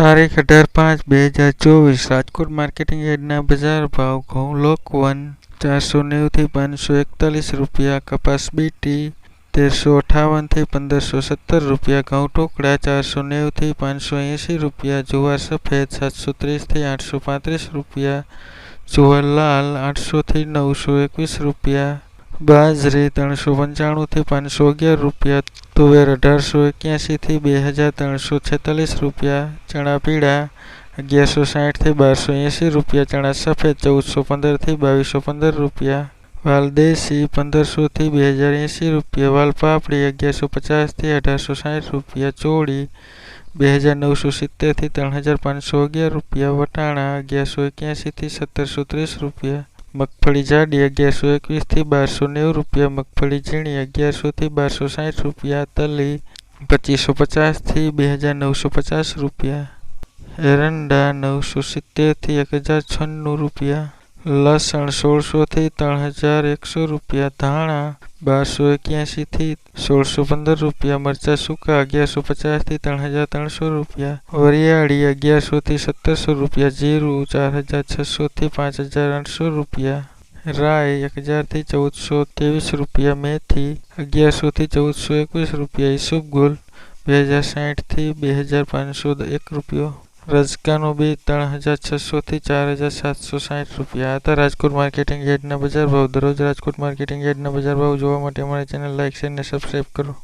તારીખ અઢાર પાંચ બે હજાર ચોવીસ, રાજકોટ માર્કેટિંગ યાર્ડના બજાર ભાવ ઘઉં લોકવન ચારસો નેવુંથી પાંચસો એકતાલીસ રૂપિયા, કપાસ બીટી તેરસો અઠ્ઠાવનથી પંદરસો સત્તર રૂપિયા, ઘઉં ટુકડા ચારસો નેવુંથી પાંચસો એંસી રૂપિયા, જુવાર સફેદ સાતસો ત્રીસથી આઠસો પાંત્રીસ રૂપિયા, જુવાર લાલ આઠસોથી નવસો એકવીસ રૂપિયા બાજરી ત્રણસો પંચાણુંથી પાંચસો અગિયાર રૂપિયા, તુવેર અઢારસો એક્યાસીથી બે હજાર ત્રણસો છેતાલીસ રૂપિયા, ચણા પીળા અગિયારસો સાઠથી બારસો એંસી રૂપિયા, ચણા સફેદ ચૌદસો પંદરથી બાવીસો પંદર રૂપિયા, વાલ દેશી પંદરસોથી બે હજાર એંસી રૂપિયા, વાલ પાપડી અગિયારસો પચાસથી અઢારસો સાઠ રૂપિયા, ચોળી બે હજાર નવસો સિત્તેરથી ત્રણ હજાર પાંચસો અગિયાર રૂપિયા, વટાણા અગિયારસો એક્યાસીથી સત્તરસો ત્રીસ રૂપિયા મગફળી જાડી અગિયારસો એકવીસથી બારસો નેવું રૂપિયા, મગફળી ઝીણી અગિયારસોથી બારસો સાઠ રૂપિયા, તલી પચીસો પચાસથી બે હજાર નવસો પચાસ રૂપિયા, એરંડા નવસો સિત્તેરથી એક હજાર છન્નું રૂપિયા, લસણ સોળસોથી ત્રણ હજાર એકસો રૂપિયા, ધાણા બારસો એક્યાસીથી સોળસો પંદર રૂપિયા મરચાં સૂકા અગિયારસો પચાસથી ત્રણ હજાર ત્રણસો રૂપિયા વરિયાળી અગિયારસોથી સત્તરસો રૂપિયા જીરું ચાર હજાર છસોથી પાંચ હજાર આઠસો રૂપિયા રાઈ એક હજારથી ચૌદસો ત્રેવીસ રૂપિયા મેથી અગિયારસોથી ચૌદસો એકવીસ રૂપિયા ઈસુબગુલ બે હજાર સાઠથી બે હજાર પાંચસો એક રૂપિયો રજકાનું બી ત્રણ હજાર છસોથી ચાર હજાર સાતસો સાઠ રૂપિયા હતા. રાજકોટ માર્કેટિંગ યાર્ડના બજાર ભાવ. દરરોજ રાજકોટ માર્કેટિંગ યાર્ડના બજાર ભાવ જોવા માટે અમારી ચેનલ લાઇક શેર અને સબસ્ક્રાઈબ કરો.